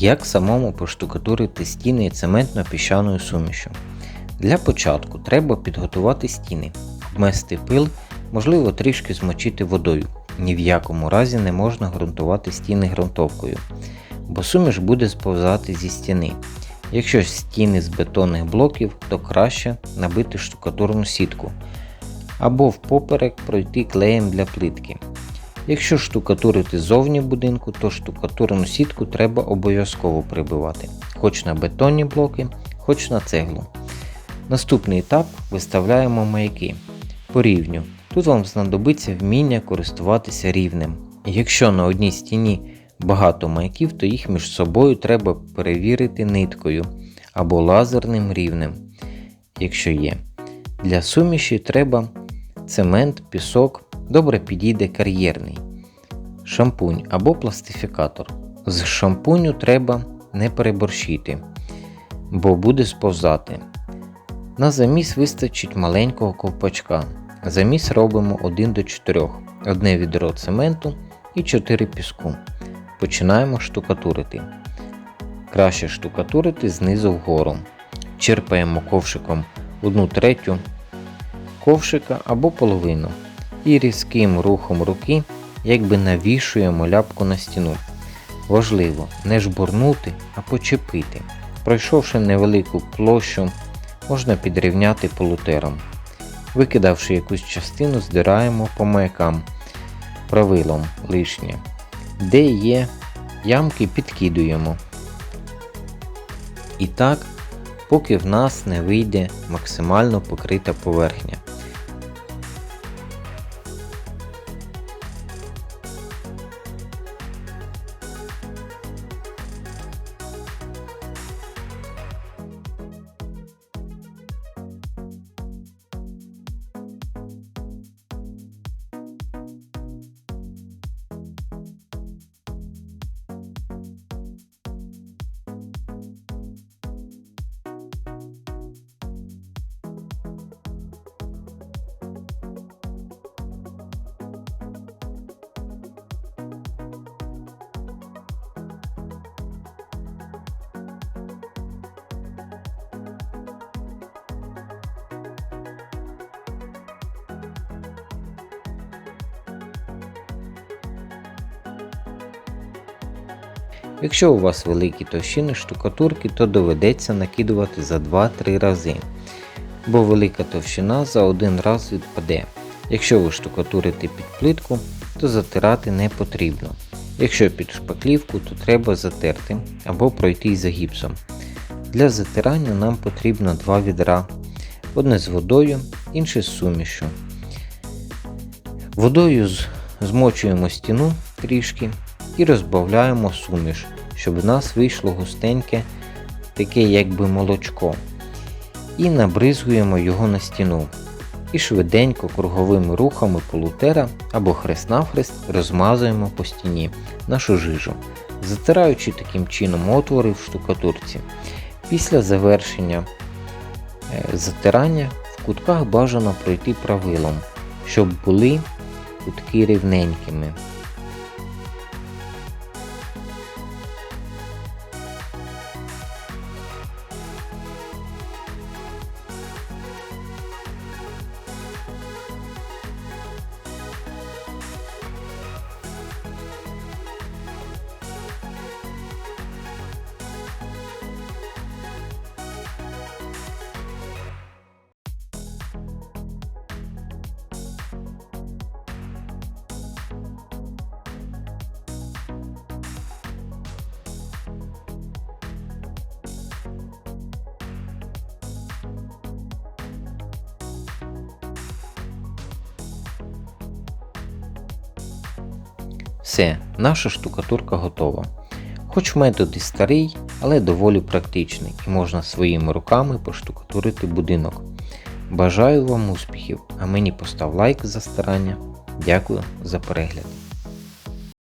Як самому поштукатурити стіни цементно-піщаною сумішю? Для початку треба підготувати стіни, обмести пил, можливо трішки змочити водою. Ні в якому разі не можна ґрунтувати стіни ґрунтовкою, бо суміш буде сповзати зі стіни. Якщо стіни з бетонних блоків, то краще набити штукатурну сітку або впоперек пройти клеєм для плитки. Якщо штукатурити зовні будинку, то штукатурну сітку треба обов'язково прибивати, хоч на бетонні блоки, хоч на цеглу. Наступний етап виставляємо маяки по рівню. Тут вам знадобиться вміння користуватися рівнем. Якщо на одній стіні багато маяків, то їх між собою треба перевірити ниткою або лазерним рівнем, якщо є. Для суміші треба цемент, пісок, добре підійде кар'єрний, шампунь або пластифікатор. З шампуню треба не переборщити, бо буде сповзати. На заміс вистачить маленького ковпачка. Заміс робимо 1 до 4, одне відро цементу і 4 піску. Починаємо штукатурити. Краще штукатурити знизу вгору. Черпаємо ковшиком 1 третю ковшика або половину і різким рухом руки якби навішуємо ляпку на стіну. Важливо не жбурнути, а почепити. Пройшовши невелику площу, можна підрівняти полутером. Викидавши якусь частину, здираємо по маякам правилом лишнє. Де є ямки, підкидуємо. І так, поки в нас не вийде максимально покрита поверхня. Якщо у вас великі товщини штукатурки, то доведеться накидувати за 2-3 рази, бо велика товщина за один раз відпаде. Якщо ви штукатурите під плитку, то затирати не потрібно. Якщо під шпаклівку, то треба затерти або пройти за гіпсом. Для затирання нам потрібно два відра, одне з водою, інше з сумішю. Водою змочуємо стіну трішки і розбавляємо суміш, щоб в нас вийшло густеньке, таке якби молочко. І набризуємо його на стіну. І швиденько круговими рухами полутера або хрест-навхрест розмазуємо по стіні нашу жижу, затираючи таким чином отвори в штукатурці. Після завершення е, затирання в кутках бажано пройти правилом, щоб були кутки рівненькими. Все, наша штукатурка готова. Хоч метод і старий, але доволі практичний і можна своїми руками поштукатурити будинок. Бажаю вам успіхів, а мені постав лайк за старання. Дякую за перегляд.